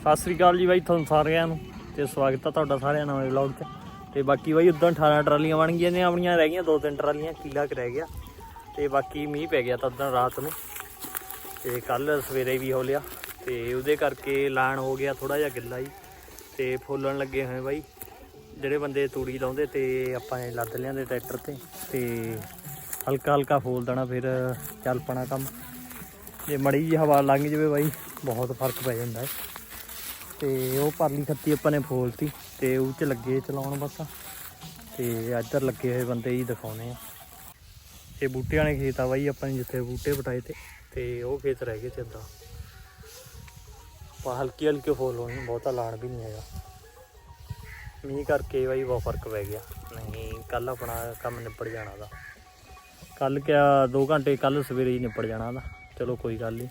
ਸਤਿ ਸ੍ਰੀ ਅਕਾਲ ਜੀ ਬਾਈ ਤੁਹਾਨੂੰ ਸਾਰਿਆਂ ਨੂੰ ਤੇ ਸਵਾਗਤ ਆ ਤੁਹਾਡਾ ਸਾਰਿਆਂ ਨਵੇਂ ਵਲੌਗ 'ਚ ਤੇ ਬਾਕੀ ਬਾਈ ਉਦੋਂ 18 ਟਰਾਲੀਆਂ ਬਣ ਗਈਆਂ ਨੇ, ਆਪਣੀਆਂ ਰਹਿ ਗਈਆਂ, ਦੋ ਤਿੰਨ ਟਰਾਲੀਆਂ, ਕਿੱਲਾ ਕੁ ਰਹਿ ਗਿਆ। ਤੇ ਬਾਕੀ ਮੀਂਹ ਪੈ ਗਿਆ ਤਾਂ ਉਦੋਂ ਰਾਤ ਨੂੰ। ਤੇ ਕੱਲ ਸਵੇਰੇ ਵੀ ਹੋ ਲਿਆ। ਤੇ ਉਹਦੇ ਕਰਕੇ ਲਾਣ ਹੋ ਗਿਆ ਥੋੜਾ ਜਿਹਾ ਗਿੱਲਾ ਜੀ ਤੇ ਫੁੱਲਣ ਲੱਗੇ ਹੋਏ ਬਾਈ। ਜਿਹੜੇ ਬੰਦੇ ਤੂੜੀ ਲਾਉਂਦੇ ਤੇ ਆਪਾਂ ਇਹ ਲੱਦ ਲਿਆਂਦੇ ਟਰੈਕਟਰ ਤੇ। ਤੇ ਹਲਕਾ ਹਲਕਾ ਫੋਲ ਦੇਣਾ ਫਿਰ ਚੱਲ ਪਣਾ ਕੰਮ। ਜੇ ਮੜੀ ਜਿਹੀ ਹਵਾ ਲੰਘ ਜਾਵੇ ਬਾਈ, ਬਹੁਤ ਫ਼ਰਕ ਪੈ ਜਾਂਦਾ ਹੈ। ਤੇ ਉਹ ਪਰਲੀ ਖੱਤੀ ਆਪਾਂ ਨੇ ਫੋਲਤੀ ਤੇ ਉਹ ਚ ਲੱਗੇ ਚਲਾਉਣ ਬਸ। ਤੇ ਇੱਧਰ ਲੱਗੇ ਹੋਏ ਬੰਦੇ ਹੀ ਦਿਖਾਉਣੇ ਆ। ਇਹ ਬੂਟਿਆਂ ਵਾਲੇ ਖੇਤ ਆ ਬਾਈ, ਆਪਾਂ ਨੇ ਜਿੱਥੇ ਬੂਟੇ ਪਟਾਏ ਤੇ ਤੇ ਉਹ ਖੇਤ ਰਹਿ ਗਏ ਤੇ ਅੱਧਾ ਆਪਾਂ ਹਲਕੀ ਹਲਕੀ ਫੋਲ ਹੋਣੀ ਬਹੁਤਾ ਲਾਣ ਵੀ ਨਹੀਂ ਹੈਗਾ। ਮੀਂਹ ਕਰਕੇ ਬਾਈ ਬਹੁਤ ਫ਼ਰਕ ਪੈ ਗਿਆ। ਨਹੀਂ ਕੱਲ ਆਪਣਾ ਕੰਮ ਨਿਬੜ ਜਾਣਾ ਦਾ ਕੱਲ ਕਿਆ 2 ਘੰਟੇ ਕੱਲ ਸਵੇਰੇ ਹੀ ਨਿਬੜ ਜਾਣਾ ਦਾ ਚਲੋ ਕੋਈ ਗੱਲ ਨਹੀਂ।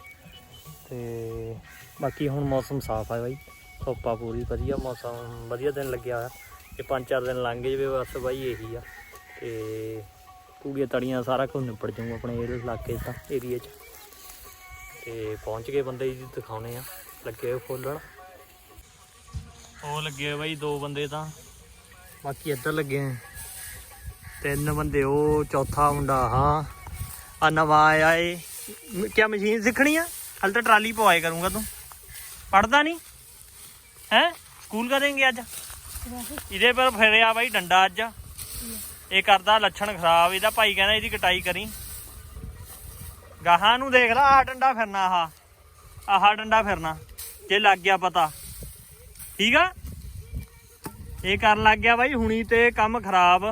ਤੇ ਬਾਕੀ ਹੁਣ ਮੌਸਮ ਸਾਫ਼ ਆ ਬਾਈ। ਧੁੱਪਾ ਪੂਰੀ ਵਧੀਆ, ਮੌਸਮ ਵਧੀਆ ਦਿਨ ਲੱਗਿਆ ਹੋਇਆ। ਇਹ ਪੰਜ ਚਾਰ ਦਿਨ ਲੰਘ ਜਾਵੇ, ਬਸ ਬਾਈ ਇਹੀ ਆ। ਤੇ ਪੂੜੀਆਂ ਤੜੀਆਂ ਸਾਰਾ ਕੁਝ ਨਿਬੜ ਜਾਊ ਆਪਣੇ ਇਹ ਇਲਾਕੇ 'ਚ ਤਾਂ ਏਰੀਏ 'ਚ। ਤੇ ਪਹੁੰਚ ਗਏ ਬੰਦੇ ਜੀ, ਦਿਖਾਉਣੇ ਆ। ਲੱਗੇ ਹੋਏ ਫੁੱਲਣ ਉਹ ਲੱਗੇ ਹੋਏ ਬਾਈ ਦੋ ਬੰਦੇ ਤਾਂ। ਬਾਕੀ ਇੱਧਰ ਲੱਗੇ ਤਿੰਨ ਬੰਦੇ, ਉਹ ਚੌਥਾ ਮੁੰਡਾ, ਹਾਂ। ਆ ਨਵਾਂ ਆਇਆ ਏ। ਕੀ ਮਸ਼ੀਨ ਸਿੱਖਣੀ ਆ? ਹਲ ਤਾਂ ਟਰਾਲੀ ਪਵਾਏ ਕਰੂੰਗਾ ਤੂੰ। ਪੜਦਾ ਨਹੀਂ ਹੈ? ਸਕੂਲ ਕਰਾਂਗੇ ਅੱਜ? ਇਹਦੇ ਪਰ ਫਿਰਿਆ ਬਾਈ ਡੰਡਾ ਅੱਜ। ਇਹ ਕਰਦਾ ਲੱਛਣ ਖਰਾਬ, ਇਹਦਾ ਭਾਈ ਕਹਿੰਦਾ ਇਹਦੀ ਕਟਾਈ ਕਰੀ। ਗਾਹਾਂ ਨੂੰ ਦੇਖ ਲਾ, ਆਹ ਡੰਡਾ ਫਿਰਨਾ ਆਹ। ਆਹ ਡੰਡਾ ਫਿਰਨਾ, ਜੇ ਲੱਗ ਗਿਆ ਪਤਾ। ਠੀਕ ਆ? ਇਹ ਕਰਨ ਲੱਗ ਗਿਆ ਬਾਈ, ਹੁਣੀ ਤੇ ਕੰਮ ਖਰਾਬ।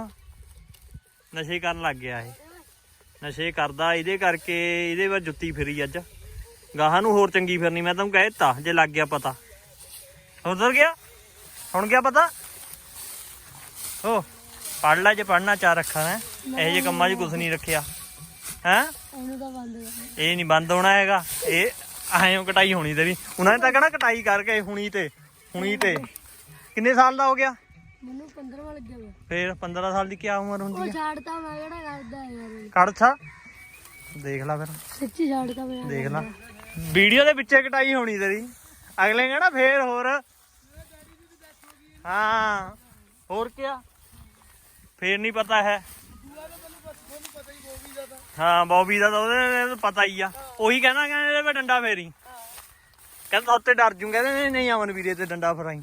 ਨਸ਼ੇ ਕਰਨ ਲੱਗ ਗਿਆ ਇਹ। ਨਸ਼ੇ ਕਰਦਾ, ਇਹਦੇ ਕਰਕੇ ਇਹਦੇ ਵਿੱਚ ਜੁੱਤੀ ਫਿਰੀ ਅੱਜ। ਗਾਹਾਂ ਨੂੰ ਹੋਰ ਚੰਗੀ ਫਿਰਨੀ, ਮੈਂ ਤੁਹਾਨੂੰ ਕਹਿ ਦਿੱਤਾ, ਜੇ ਲੱਗ ਗਿਆ ਪਤਾ। ਉਧਰ ਗਿਆ? ਹੁਣ ਗਿਆ ਪਤਾ? ਹੋ ਪੜ ਲੈ ਜੇ ਪੜਨਾ ਚਾਹ ਰੱਖਾ ਹੈ। ਇਹ ਜੇ ਕੰਮਾਂ 'ਚ ਕੁਝ ਨਹੀਂ ਰੱਖਿਆ। ਹੈ? ਉਹਨੂੰ ਤਾਂ ਬੰਦ ਕਰ ਇਹ ਨਹੀਂ ਬੰਦ ਹੋਣਾ ਹੈਗਾ। ਇਹ ਐਂ ਕਟਾਈ ਹੋਣੀ ਤੇਰੀ। ਉਹਨਾਂ ਨੇ ਤਾਂ ਕਹਣਾ ਕਟਾਈ ਕਰਕੇ ਹੁਣੀ ਤੇ ਹੁਣੀ ਤੇ। ਕਿੰਨੇ ਸਾਲ ਦਾ ਹੋ ਗਿਆ? ਮੈਨੂੰ 15 ਵਾਂ ਲੱਗਿਆ ਵਾ। ਫੇਰ 15 ਸਾਲ ਦੀ ਕੀ ਉਮਰ ਹੁੰਦੀ ਉਹ ਹੈ ਛਾੜਤਾ ਮੈਂ ਕਿਹੜਾ ਕਰਦਾ ਯਾਰ। ਕੱਢ ਛਾ ਦੇਖ ਲੈ ਫਿਰ। ਸੱਚੀ ਛਾੜਤਾ ਮੈਂ। ਦੇਖ ਲੈ। ਵੀਡੀਓ ਦੇ ਵਿੱਚੇ ਕਟਾਈ ਹੋਣੀ ਤੇਰੀ। ਅਗਲੇ ਕਹਿਣਾ ਫੇਰ ਹੋਰ। ਹਾਂ। ਹੋਰ ਕੀ ਫੇਰ ਨਹੀਂ ਪਤਾ ਹੈ। ਹਾਂ, ਬੌਬੀ ਦਾ ਤਾਂ ਉਹਦੇ ਪਤਾ ਹੀ ਆ। ਉਹੀ ਕਹਿੰਦਾ ਕਹਿੰਦਾ, ਇਹਦੇ 'ਤੇ ਡੰਡਾ ਫੇਰੀ। ਕਹਿੰਦਾ ਉੱਤੇ ਡਰ ਜੂ ਕਹਿੰਦੇ ਨਹੀਂ ਨਹੀਂ ਅਮਨ ਵੀਰੇ ਤੇ ਡੰਡਾ ਫਰਾਈ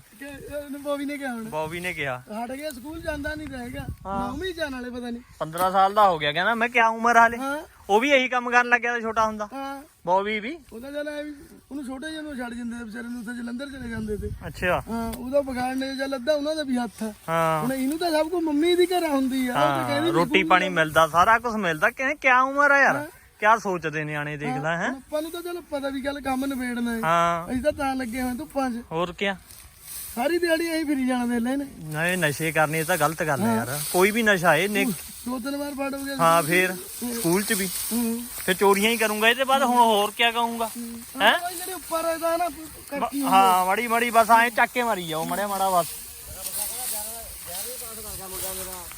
ਬੋਵੀ ਨੇ ਕਿਹਾ ਹੁਣ? ਬੌਬੀ ਨੇ ਕਿਹਾ। ਹਟ ਗਿਆ ਸਕੂਲ ਜਾਂਦਾ ਨਹੀਂ ਰਹੇਗਾ। ਨੌਵੀਂ ਜਾਣ ਵਾਲੇ ਪਤਾ ਨਹੀਂ। 15 ਸਾਲ ਦਾ ਹੋ ਗਿਆ ਕਹਿੰਦਾ ਮੈਂ ਕਿਆ ਉਮਰ ਹਾਲੇ। ਹਾਂ। ਉਹ ਵੀ ਇਹੀ ਕੰਮ ਕਰਨ ਲੱਗਿਆ ਤਾਂ ਛੋਟਾ ਹੁੰਦਾ। ਹਾਂ। ਬੌਬੀ ਵੀ। ਉਹਦਾ ਚੱਲ ਐ ਵੀ ਉਹਨੂੰ ਛੋਟੇ ਜਿਹੇ ਨੂੰ ਛੱਡ ਜਾਂਦੇ ਤੇ ਵਿਚਾਰੇ ਨੂੰ ਉੱਥੇ ਜਲੰਧਰ ਚਲੇ ਜਾਂਦੇ ਤੇ। ਅੱਛਾ। ਹਾਂ ਉਹਦਾ ਵਿਗਾੜਨੇ ਜਾਂ ਲੱਦਾ ਉਹਨਾਂ ਦਾ ਵੀ ਹੱਥ ਆ। ਹਾਂ। ਹੁਣ ਇਹਨੂੰ ਤਾਂ ਸਭ ਕੁਝ ਮੰਮੀ ਦੀ ਘਰ ਹੁੰਦੀ ਆ ਉਹ ਤਾਂ ਹਾਂ ਕਹਿੰਦੀ ਨੀ ਰੋਟੀ ਸਕੂਲ ਪਾਣੀ ਮਿਲਦਾ ਸਾਰਾ ਕੁਝ ਮਿਲਦਾ। ਕਹਿੰਦੇ ਕਿਆ ਉਮਰ ਆ ਯਾਰ। ਕਿਆ ਸੋਚਦੇ ਨਿਆਣੇ ਦੇਖ ਲੈ ਹੈ? ਆਪਾਂ ਨੂੰ ਤਾਂ ਚਲੋ ਪਤਾ ਵੀ ਗੱਲ ਕੰਮ ਨਿਬੇੜਨਾ ਹੈ ਹਾਂ। ਅਸੀਂ ਤਾਂ ਤਾਂ ਲੱਗੇ ਹੋਏ ਧੁੱਪਾਂ 'ਚ। ਹੋਰ ਕਿਆ? ਸਾਰੀ ਦਿਹਾੜੀ ਅਸੀਂ ਫਿਰੀ ਜਾਣਾ ਦੇ ਲੈਣ ਨਹੀਂ ਨਸ਼ੇ ਕਰਨੇ ਇਹ ਤਾਂ ਗਲਤ ਗੱਲ ਹੈ ਯਾਰ। ਕੋਈ ਵੀ ਨਸ਼ਾ ਇਹ ਨਿਕ ਦੋ ਤਿੰਨ ਵਾਰ ਫੜ ਹੋ ਗਿਆ ਹਾਂ ਫੇਰ ਸਕੂਲ 'ਚ ਵੀ। ਫੇਰ ਚੋਰੀਆਂ ਹੀ ਕਰੂੰਗਾ ਇਹਦੇ ਬਾਅਦ ਹੁਣ ਹੋਰ ਕਿਆ ਕਹੂੰਗਾ? ਹੈ। ਜਿਹੜੇ ਉੱਪਰ ਇਹਦਾ ਨਾ ਕੱਟੀ ਹਾਂ ਮੜੀ ਮੜੀ ਬਸ ਐਂ ਚੱਕ ਕੇ ਮਾਰੀ ਜਾਓ ਮੜਿਆ ਮਾੜਾ ਬਸ।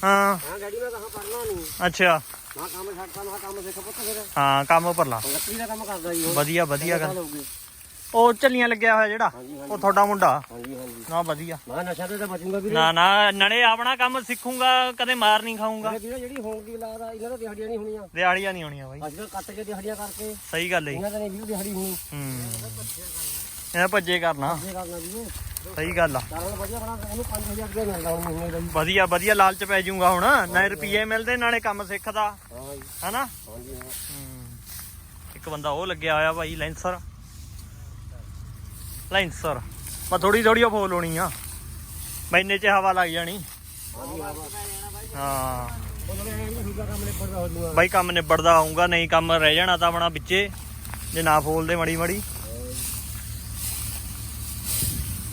ਹਾਂ। ਹਾਂ ਡੈਡੀ ਮੈਂ ਕਹਾ ਪੜਨਾ ਨਹੀਂ ਅੱਛਾ। ਮੈਂ ਕੰਮ ਛੱਡਤਾ ਮੈਂ ਕੰਮ ਸਿੱਖ ਪੁੱਤ ਫਿਰ। ਹਾਂ ਕੰਮ ਪਰ ਲਾ ਲੱਕੜੀ ਦਾ ਕੰਮ ਕਰਦਾ ਜੀ ਵਧੀਆ ਵਧੀਆ ਗੱਲ। ਉਹ ਚੱਲੀਆਂ ਲੱਗਿਆ ਹੋਇਆ ਜਿਹੜਾ ਉਹ ਤੁਹਾਡਾ ਮੁੰਡਾ। ਹਾਂਜੀ ਹਾਂਜੀ। ਨਾ ਵਧੀਆ। ਮੈਂ ਨਸ਼ਾ ਤੇ ਤਾਂ ਬਚੂੰਗਾ ਵੀ ਨਾ ਨਾ ਨੜੇ ਆਪਣਾ ਕੰਮ ਸਿੱਖੂੰਗਾ ਕਦੇ ਮਾਰ ਨਹੀਂ ਖਾਊਂਗਾ। ਵੀਰੇ ਜਿਹੜੀ ਹੋਣ ਦੀ ਲਾਦਾ ਇਹਨਾਂ ਦਾ ਦਿਹਾੜੀਆਂ ਨਹੀਂ ਹੋਣੀਆਂ। ਦਿਹਾੜੀਆਂ ਨਹੀਂ ਹੋਣੀਆਂ ਬਾਈ। ਅੱਜ ਕੱਟ ਕੇ ਦਿਹਾੜੀਆਂ ਕਰਕੇ। ਸਹੀ ਗੱਲ ਹੈ ਇਹਨਾਂ ਦਾ ਨਹੀਂ ਵੀ ਦਿਹਾੜੀ ਹੋਣੀ। ਹੂੰ। ਇਹ ਭੱਜੇ ਕਰਨਾ। ਇਹ ਕਰਨਾ ਵੀ ਸਹੀ ਗੱਲ ਆ। ਵਧੀਆ ਵਧੀਆ ਲਾਲਚ ਪੈ ਜਾਊਗਾ ਹੁਣ। ਨਾ ਰੁਪਏ ਮਿਲਦੇ, ਨਾਲੇ ਕੰਮ ਸਿੱਖਦਾ। ਹਾਂ। ਜੀ ਹਨਾ ਇੱਕ ਬੰਦਾ ਉਹ ਲੱਗਿਆ ਹੋਇਆ ਭਾਈ, ਲੈਂਸਰ। ਲੈਂਸਰ। ਮੈਂ ਥੋੜੀ ਥੋੜੀ ਉਹ ਫੋਲ ਹੋਣੀ ਆ। ਮੈਨੇ ਚ ਹਵਾ ਲੱਗ ਜਾਣੀ। ਹਾਂ। ਬਾਈ ਕੰਮ ਨਿਬੜਦਾ ਆਉਂਗਾ ਨਹੀਂ ਕੰਮ ਰਹਿ ਜਾਣਾ ਤਾਂ ਆਪਣਾ ਵਿੱਚੇ। ਜੇ ਨਾ ਫੋਲਦੇ ਮੜੀ ਮੜੀ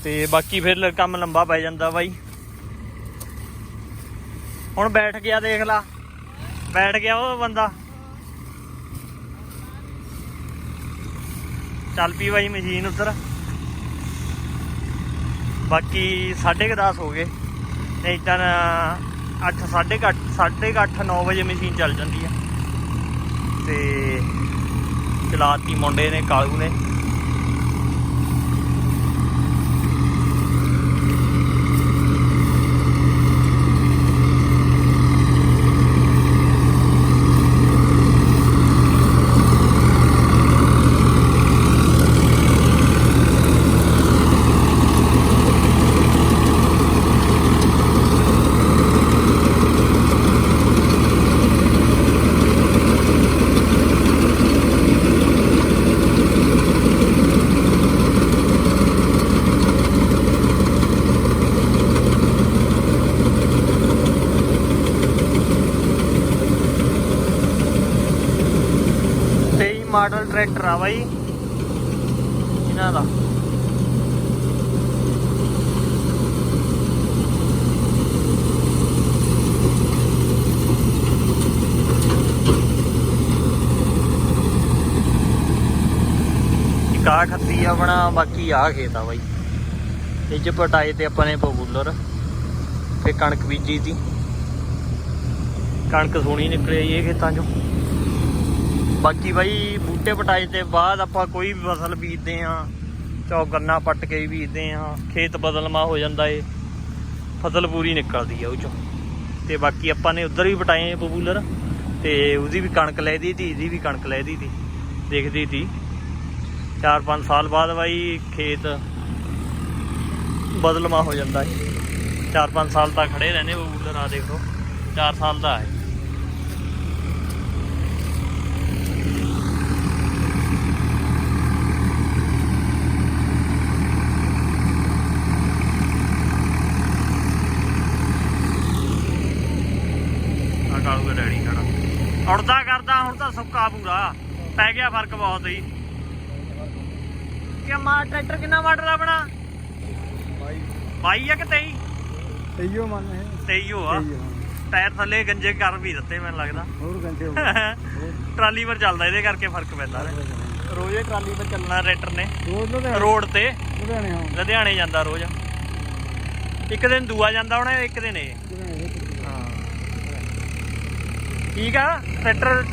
ਤੇ ਬਾਕੀ ਫਿਰ ਕੰਮ ਲੰਬਾ ਪੈ ਜਾਂਦਾ ਬਾਈ। ਹੁਣ ਬੈਠ ਗਿਆ ਦੇਖ ਲਾ। ਬੈਠ ਗਿਆ ਉਹ ਬੰਦਾ। ਚੱਲ ਪਈ ਬਾਈ ਮਸ਼ੀਨ ਉੱਧਰ। ਬਾਕੀ 10:30 ਹੋ ਗਏ। ਨਹੀਂ ਤਾਂ 8 8:30 8:30 9 ਵਜੇ ਮਸ਼ੀਨ ਚੱਲ ਜਾਂਦੀ ਆ। ਤੇ ਚਲਾਤੀ ਮੁੰਡੇ ਨੇ, ਕਾਲੂ ਨੇ। ਟਰੈਕਟਰ ਬਾਈ। ਇਹਨਾਂ ਦਾ। ਕਾ ਖੱਤੀ ਆਪਣਾ, ਬਾਕੀ ਆ ਖੇਤ ਆ ਬਾਈ। ਇਹ ਚ ਪਟਾਏ ਤੇ ਆਪਾਂ ਨੇ ਪਪੂਲਰ ਤੇ ਕਣਕ ਬੀਜੀ ਸੀ ਕਣਕ ਸੋਹਣੀ ਨਿਕਲੀ ਆਈ ਇਹ ਖੇਤਾਂ ਚੋਂ। ਬਾਕੀ ਬਾਈ ਬੂਟੇ ਪਟਾਏ ਤੇ ਬਾਅਦ ਆਪਾਂ ਕੋਈ ਵੀ ਫਸਲ ਬੀਜਦੇ ਆ ਚੌ ਗੰਨਾ ਪੱਟ ਕੇ ਵੀ ਬੀਜਦੇ ਆ ਖੇਤ ਬਦਲਮਾ ਹੋ ਜਾਂਦਾ ਏ, ਫਸਲ ਪੂਰੀ ਨਿਕਲਦੀ ਆ ਉਹ ਚੋਂ। ਤੇ ਬਾਕੀ ਆਪਾਂ ਨੇ ਉਧਰ ਵੀ ਪਟਾਏ ਪਪੂਲਰ ਤੇ ਉਹਦੀ ਵੀ ਕਣਕ ਲੈ ਦੀ ਤੀ ਇਹਦੀ ਵੀ ਕਣਕ ਲੈ ਦੀ ਤੀ, ਦੇਖਦੀ ਤੀ। 4-5 ਸਾਲ ਬਾਅਦ ਬਾਈ ਖੇਤ ਬਦਲਮਾ ਹੋ ਜਾਂਦਾ ਏ। 4-5 ਸਾਲ ਤੱਕ ਖੜੇ ਰਹਿੰਦੇ ਬਬੂਲਰ ਆ ਦੇਖੋ 4 ਸਾਲ ਦਾ ਹੈ ਆ ਕਾਲੂ ਦਾ ਡੈਡੀ ਖੜਾ ਉੜਦਾ ਕਰਦਾ ਹੁਣ ਤਾਂ ਪੂਰਾ ਪੈ ਗਿਆ ਫ਼ਰਕ ਬਹੁਤ ਹੀ ਕਿ ਮਾ ਟਰੈਕਟਰ ਕਿੰਨਾ ਮਾਡਲ ਆਪਣਾ? ਬਾਈ 22 ਆ ਕਿ 23 ਤਈਓ ਮੰਨ ਹੈ 23 ਹੋ ਆ। ਟਾਇਰ ਥੱਲੇ ਗੰਜੇ ਕਰ ਵੀ ਦਿੱਤੇ ਮੈਨੂੰ ਲੱਗਦਾ। ਹੋਰ ਹੋ ਟਰਾਲੀ ਪਰ ਚੱਲਦਾ ਇਹਦੇ ਕਰਕੇ ਫ਼ਰਕ ਪੈਂਦਾ ਰੋਜ਼ ਇਹ ਟਰਾਲੀ ਪਰ ਚੱਲਣਾ ਟਰੈਕਟਰ ਨੇ। ਰੋਡ ਤੇ। ਲੁਧਿਆਣੇ ਜਾਂਦਾ ਰੋਜ਼। ਇੱਕ ਦਿਨ ਦੂਆ ਜਾਂਦਾ ਹੋਣਾ ਇੱਕ ਦਿਨ ਇਹ। ਠੀਕ ਆ ਟਰੈਕਟਰ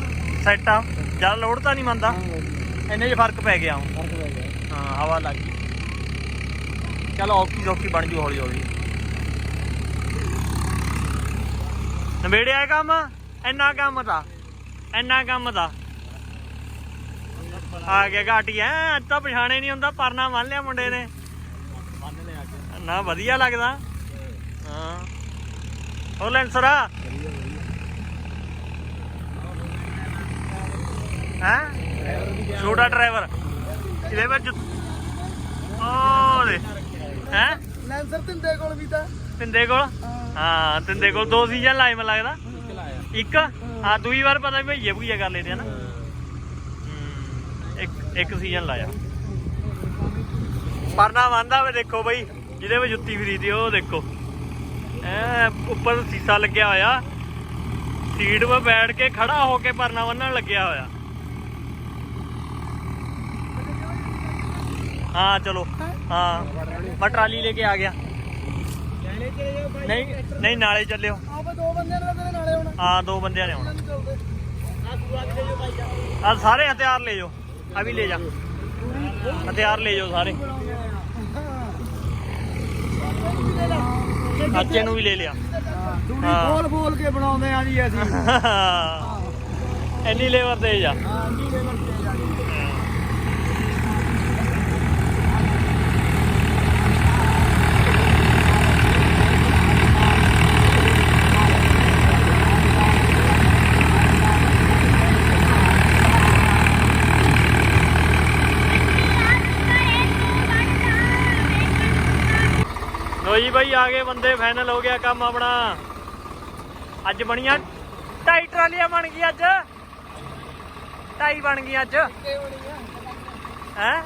ਸੈੱਟ ਆ। ਜਦ ਲੋਡ ਤਾਂ ਨਹੀਂ ਮੰਨਦਾ। ਇੰਨੇ 'ਚ ਫ਼ਰਕ ਪੈ ਗਿਆ ਹੁਣ। ਫ਼ਰਕ ਪੈ ਗਿਆ। ਹਾਂ ਹਵਾ ਲੱਗ ਗਈ। ਚਲੋ ਔਖੀ ਸੌਖੀ ਬਣ ਜੂ ਹੌਲੀ ਹੌਲੀ। ਨਵੇੜਿਆ ਕੰਮ? ਇੰਨਾ ਕੰਮ ਦਾ। ਇੰਨਾ ਕੰਮ ਦਾ। ਆ ਗਿਆ ਘਾਟੀ ਐ ਅੱਜ ਤਾਂ ਪਛਾਣੇ ਨਹੀਂ ਹੁੰਦਾ ਪਰਨਾ ਮੰਨ ਲਿਆ ਮੁੰਡੇ ਨੇ। ਨਾ ਵਧੀਆ ਲੱਗਦਾ। ਹਾਂ। ਹੋਰ ਲੈਂਸਰਾ? ਹੈ? ਛੋਟਾ ਡਰਾਈਵਰ ਇਹਦੇ ਵਿੱਚ ਦੇ ਹੈ? ਲੈਂਸਰ ਤਿੰਦੇ ਕੋਲ ਵੀ ਤਾਂ। ਤਿੰਦੇ ਕੋਲ? ਹਾਂ। ਤਿੰਦੇ ਕੋਲ ਦੋ ਸੀਜ਼ਨ ਲਾਏ ਮੈਨੂੰ ਲੱਗਦਾ। ਇੱਕ ਹਾਂ ਦੂਈ ਵਾਰ ਪਤਾ ਵੀ ਭਈਏ ਭਈਆ ਕਰ ਲੈਦੇ ਹਨਾ ਹੂੰ, ਇੱਕ ਇੱਕ ਸੀਜ਼ਨ ਲਾਇਆ। ਪਰਨਾ ਬੰਦਾ ਵੇ ਦੇਖੋ ਬਈ ਜਿਹਦੇ ਵਿੱਚ ਜੁੱਤੀ ਫਰੀ ਦੀ ਉਹ ਦੇਖੋ। ਐ ਉੱਪਰ ਸੀਸਾ ਲੱਗਿਆ ਹੋਇਆ। ਸੀਟ 'ਤੇ ਬੈਠ ਕੇ ਖੜਾ ਹੋ ਕੇ ਪਰਨਾ ਬੰਨਣ ਲੱਗਿਆ ਹੋਇਆ। ਹਾਂ ਚਲੋ। ਹਾਂ। ਮੈਂ ਟਰਾਲੀ ਲੈ ਕੇ ਆ ਗਿਆ। ਨਹੀਂ ਨਹੀਂ ਨਾਲੇ ਚੱਲਿਓ। ਆਪਾਂ ਦੋ ਬੰਦਿਆਂ ਨੇ ਤੇਰੇ ਨਾਲੇ ਆਉਣਾ। ਹਾਂ ਦੋ ਬੰਦਿਆਂ ਨੇ ਆਉਣਾ। ਆ ਸਾਰੇ ਹਥਿਆਰ ਲੈ ਜਾਓ। ਆ ਵੀ ਲੈ ਜਾ। ਹਥਿਆਰ ਲੈ ਜਾਓ ਸਾਰੇ। ਅੱਚੇ ਨੂੰ ਵੀ ਲੈ ਲਿਆ। ਹਾਂ। ਬੋਲ ਬੋਲ ਕੇ ਬਣਾਉਂਦੇ ਆ ਜੀ ਅਸੀਂ। ਇੰਨੀ ਲੇਬਰ ਦੇ ਜਾ ਹਾਂ ਲੋ ਜੀ ਬਾਈ ਆ ਗਏ ਬੰਦੇ ਫਾਈਨਲ ਹੋ ਗਿਆ ਕੰਮ ਆਪਣਾ। ਅੱਜ ਬਣੀਆਂ ਢਾਈ ਟਰਾਲੀਆਂ ਬਣ ਗਈਆਂ ਅੱਜ। ਢਾਈ ਬਣ ਗਈਆਂ ਅੱਜ। ਹੈ?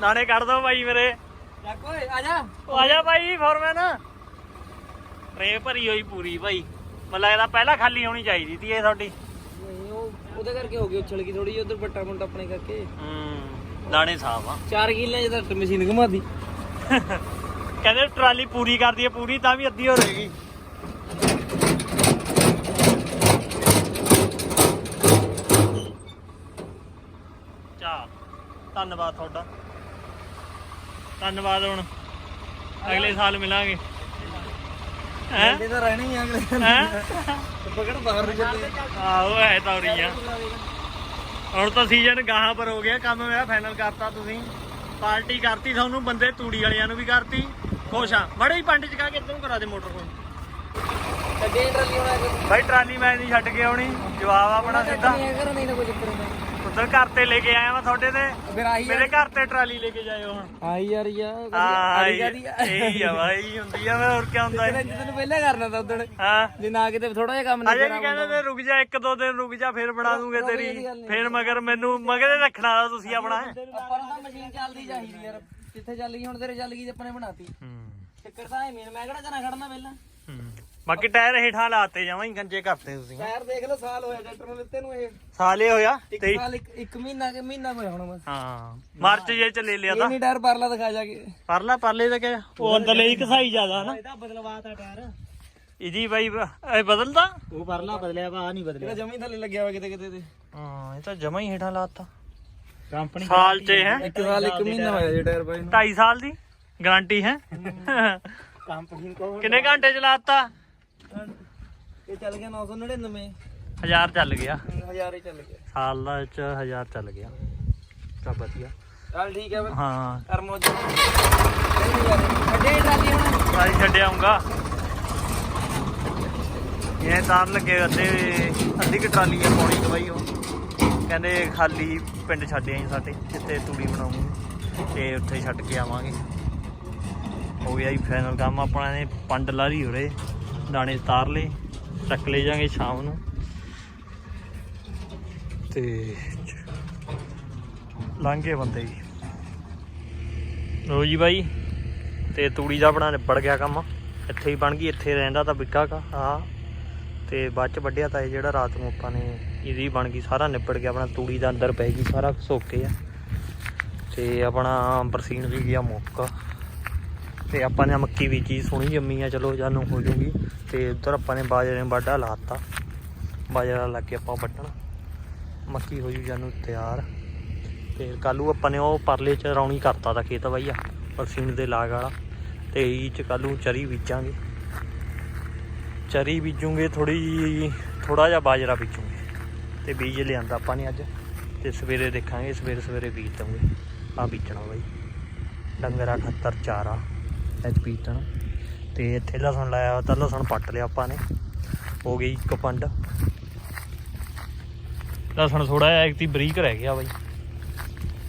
ਨਾਲੇ ਕੱਢ ਦੋ ਬਾਈ ਮੇਰੇ। ਆ ਜਾ। ਉਹ ਆ ਜਾ ਭਾਈ ਫੋਰਮੈਨ ਰੇ ਭਰੀ ਹੋਈ ਪੂਰੀ ਭਾਈ ਮੈਨੂੰ ਲੱਗਦਾ ਪਹਿਲਾਂ ਖਾਲੀ ਹੋਣੀ ਚਾਹੀਦੀ ਸੀ ਇਹ ਤੁਹਾਡੀ। ਉਹ ਉਹਦੇ ਕਰਕੇ ਹੋ ਗਈ ਉਛਲ ਗਈ ਥੋੜੀ ਜਿਹੀ ਉਧਰ ਬੱਟਾ ਮੁੰਡਾ ਆਪਣੇ ਕਰਕੇ। ਹੂੰ ਦਾਣੇ ਸਾਫ਼ ਆ। 4 ਕਿੱਲੇ ਜਿਹਦਾ ਮਸ਼ੀਨ ਘੁਮਾਦੀ ਕਹਿੰਦੇ ਟਰਾਲੀ ਪੂਰੀ ਕਰਦੀ ਹੈ ਪੂਰੀ ਤਾਂ ਵੀ ਅੱਧੀ ਹੋ ਰਹੇਗੀ ਚਾ ਧੰਨਵਾਦ ਤੁਹਾਡਾ। ਧੰਨਵਾਦ ਹੁਣ। ਅਗਲੇ ਸਾਲ ਮਿਲਾਂਗੇ। ਹੈ? ਬੰਦੇ ਤਾਂ ਰਹਿਣੇ ਹੀ ਆ ਅਗਲੇ ਹੈ? ਪਕੜ ਬਾਹਰ ਨੂੰ ਚੱਲੇ। ਆਹੋ ਹੈ ਤੌਰੀਆਂ ਹੁਣ ਤਾਂ ਸੀਜ਼ਨ ਗਾਹਾਂ ਪਰ ਹੋ ਗਿਆ ਕੰਮ ਮੇਰਾ ਫਾਈਨਲ ਕਰਤਾ ਤੁਸੀਂ। ਪਾਰਟੀ ਕਰਤੀ ਤੁਹਾਨੂੰ ਬੰਦੇ ਤੂੜੀ ਵਾਲਿਆਂ ਨੂੰ ਵੀ ਕਰਤੀ। ਖੁਸ਼ ਆ ਬੜੇ ਹੀ ਪੰਡ ਚਕਾ ਕੇ ਇੱਧਰ ਨੂੰ ਕਰਾ ਦੇ ਮੋਟਰ ਕੋਲ ਅੱਗੇ ਟਰਾਲੀ ਹੋਣਾ ਬਾਈ ਟਰਾਲੀ ਮੈਂ ਨਹੀਂ ਛੱਡ ਕੇ ਆਉਣੀ। ਜਵਾਬ ਆਪਣਾ ਸਿੱਧਾ। ਨਹੀਂ ਕਰ ਨਹੀਂ ਨਾ ਕੋਈ ਚੱਕਰ ਨਹੀਂ ਉਧਰ ਘਰ ਤੇ ਲੈ ਕੇ ਆਇਆ ਮੈਂ ਤੁਹਾਡੇ ਤੇ। ਫਿਰ ਆਹੀ ਮੇਰੇ ਘਰ ਤੇ ਟਰਾਲੀ ਲੈ ਕੇ ਜਾਇਓ ਹੁਣ। ਆਈ ਯਾਰ ਯਾਰ ਹਾਂ ਇਹੀ ਆ ਬਾਈ ਹੁੰਦੀ ਆ ਮੈਂ ਹੋਰ ਕੀ ਹੁੰਦਾ ਹੈ ਤੈਨੂੰ ਪਹਿਲਾਂ ਕਰਨਾ ਤਾਂ ਉਦੋਂ ਹਾਂ। ਜੇ ਨਾ ਕਿਤੇ ਥੋੜਾ ਜਿਹਾ ਕੰਮ ਅਜੇ ਵੀ ਕਹਿੰਦੇ ਤੇ। ਰੁਕ ਜਾ ਇੱਕ ਦੋ ਦਿਨ ਰੁਕ ਜਾ ਫਿਰ ਬਣਾ ਦੂੰਗੇ ਤੇਰੀ। ਫਿਰ ਮਗਰ ਮੈਨੂੰ ਮਗਰੇ ਰੱਖਣਾ ਦਾ ਤੁਸੀਂ ਆਪਣਾ। ਆਪਾਂ ਨੂੰ ਤਾਂ ਮਸ਼ੀਨ ਚੱਲਦੀ ਚਾਹੀਦੀ ਯਾਰ। ਜਿੱਥੇ ਚੱਲ ਗਈ ਹੁਣ ਤੇਰੇ ਚੱਲ ਗਈ ਤੇ ਆਪਣੇ ਬਣਾਤੀ। ਚੱਕਰ ਤਾਂ ਐ ਮੇਨ ਮੈਂ ਕਿਹੜਾ ਕਰਾਂ ਖੜਨਾ ਪਹਿਲਾਂ? ਬਾਕੀ ਟਾਇਰ ਹੇਠਾਂ ਲਾਤੇ ਜਾਵਾਂ ਹੀ ਗੰਜੇ ਕਰਤੇ ਤੁਸੀਂ। ਟਾਇਰ ਦੇਖ ਲਓ ਸਾਲ ਹੋਇਆ ਟਰੈਕਟਰ ਨੂੰ ਲਿੱਤੇ ਨੂੰ ਇਹ। ਸਾਲੇ ਹੋਇਆ ਇੱਕ ਤੇ ਸਾਲ ਇੱਕ ਇੱਕ ਮਹੀਨਾ ਕਿ ਮਹੀਨਾ ਹੋਇਆ ਹੁਣ ਬਸ। ਹਾਂ ਮਾਰਚ ਜੇ ਚ ਲੈ ਲਿਆ ਇਹ ਤਾਂ। ਨਹੀਂ ਟਾਇਰ ਪਰਲਾ ਦਿਖਾ ਜਾ ਕੇ। ਪਰਲਾ ਪਰਲੇ ਤਾਂ ਕਿਆ? ਉਹ ਅੰਦਰਲੇ ਹੀ ਘਸਾਈ ਜ਼ਿਆਦਾ ਨਾ। ਇਹਦਾ ਬਦਲਵਾਤਾ ਟਾਇਰ। ਇਹਦੀ ਬਾਈ ਬ- ਇਹ ਬਦਲਦਾ? ਉਹ ਪਰਲਾ ਬਦਲਿਆ ਵਾ ਨਹੀਂ ਬਦਲਿਆ। ਇਹਦਾ ਜਮੀ ਥੱਲੇ ਲੱਗਿਆ ਵਾ ਕਿਤੇ ਕਿਤੇ ਤੇ। ਹਾਂ ਇਹ ਤਾਂ ਜਮਾ ਹੀ ਹੇਠਾਂ ਲਾਤਾ। ਕੰਪਨੀ ਸਾਲ ਚ ਹੈ? ਇੱਕ ਸਾਲ ਇੱਕ ਮਹੀਨਾ ਹੋਇਆ ਜੀ ਟਾਇਰ ਬਾਈ ਨੂੰ। 2.5 ਸਾਲ ਦੀ ਗਾਰੰਟੀ ਹੈ? ਕੰਪਨੀ ਕੋ ਕਿੰਨੇ ਘੰਟੇ ਚਲਾਤਾ ਇਹ ਚੱਲ ਗਿਆ 999 1000 ਚੱਲ ਗਿਆ। ਹਜ਼ਾਰ ਹੀ ਚੱਲ ਗਿਆ। ਸਾਲ ਦਾ ਚ 1000 ਚੱਲ ਗਿਆ। ਤਾਂ ਵਧੀਆ। ਚੱਲ ਠੀਕ ਹੈ ਹਾਂ। ਕਰ ਮੋਜ ਅੱਡੇ ਟਰਾਲੀ ਹੁਣ। ਸਾਰੀ ਛੱਡ ਆਉਂਗਾ ਇਹ ਤਾਰ ਲੱਗੇ ਅੱਧੇ ਅੱਧੀ ਕਿ ਟਰਾਲੀ ਆ ਪਾਉਣੀ ਦਵਾਈ ਉਹ ਕਹਿੰਦੇ ਖਾਲੀ ਪਿੰਡ ਛੱਡ ਆਈ ਸਾਡੇ, ਜਿੱਥੇ ਤੂੜੀ ਬਣਾਉਂਗੇ, ਤੇ ਉੱਥੇ ਛੱਡ ਕੇ ਆਵਾਂਗੇ। ਹੋ ਗਿਆ ਜੀ ਫਾਈਨਲ ਕੰਮ, ਆਪਣਾ ਨੇ ਪੰਡ ਲਾਰੀ ਉਰੇ, ਦਾਣੇ ਤਾਰ ਲਏ, ਚੱਕ ਲੈ ਜਾਾਂਗੇ ਸ਼ਾਮ ਨੂੰ। ਤੇ ਲਾਂਘੇ ਬੰਦੇ ਜੀ। ਲੋ ਜੀ ਬਾਈ, ਤੇ ਤੂੜੀ ਦਾ ਬਣਾ ਨਿਬੜ ਗਿਆ ਕੰਮ, ਇੱਥੇ ਹੀ ਬਣ ਗਈ, ਇੱਥੇ ਰਹਿੰਦਾ ਤਾਂ ਬਿੱਕਾ ਕਾ ਆ ਤੇ ਬਾਅਦ ਚ ਵੱਢਿਆ ਤਾਂ ਇਹ ਜਿਹੜਾ ਰਾਤ ਨੂੰ ਆਪਾਂ ਨੇ ਇਹਦੀ ਬਣ ਗਈ, ਸਾਰਾ ਨਿਪੜ ਗਿਆ, ਆਪਣਾ ਤੂੜੀ ਦਾ ਅੰਦਰ ਪੈ ਗਈ, ਸਾਰਾ ਸੋਕੇ ਆ ਤੇ ਆਪਣਾ ਬਰਸੀਨ ਵੀ ਗਿਆ ਮੁੱਕ। ਤੇ ਆਪਾਂ ਨੇ ਮੱਕੀ ਬੀਜੀ, ਸੋਹਣੀ ਜੰਮੀ ਆ, ਚਲੋ ਜਾਨੂੰ ਹੋ ਜੂਗੀ। ਤੇ ਉਧਰ ਆਪਾਂ ਨੇ ਬਾਜਰੇ ਨੇ ਵਾਢਾ ਲਾਤਾ। ਬਾਜਰਾ ਲਾ ਕੇ ਆਪਾਂ ਵੱਢਣਾ। ਮੱਕੀ ਹੋ ਜੂ ਜਾਨੂੰ ਤਿਆਰ। ਤੇ ਕੱਲੂ ਆਪਾਂ ਨੇ ਉਹ ਪਰਲੇ ਚ ਰੌਣੀ ਕਰਤਾ ਤਾਂ ਖੇਤ ਬਾਈ ਆ, ਬਰਸੀਨ ਦੇ ਲਾਗ ਵਾਲਾ। ਤੇ ਇਹ ਚ ਕੱਲੂ ਚਰੀ ਬੀਜਾਂਗੇ। ਚਰੀ ਬੀਜੂਗੇ ਥੋੜੀ ਜੀ ਥੋੜਾ ਜਿਹਾ ਬਾਜਰਾ ਬੀਜੂਗੇ। ਤੇ ਬੀਜ ਲਿਆਂਦਾ ਆਪਾਂ ਨੇ ਅੱਜ। ਤੇ ਸਵੇਰੇ ਦੇਖਾਂਗੇ, ਸਵੇਰੇ ਸਵੇਰੇ ਬੀਜ ਦਵਾਂਗੇ ਆ ਬੀਜਣਾ ਬਾਈ। ਡੰਗਰਾ ਖੱਤਰ ਚਾਰਾ ਐਚ ਬੀਜਣਾ ਤੇ ਇੱਥੇ ਲਸਣ ਲਾਇਆ ਤਾਂ ਲਸਣ ਪੱਟ ਲਿਆ ਆਪਾਂ ਨੇ। ਹੋ ਗਈ ਇੱਕ ਪੰਡ। ਲਸਣ ਥੋੜਾ ਜਿਹਾ ਇੱਕ ਬਰੀਕ ਰਹਿ ਗਿਆ ਬਾਈ।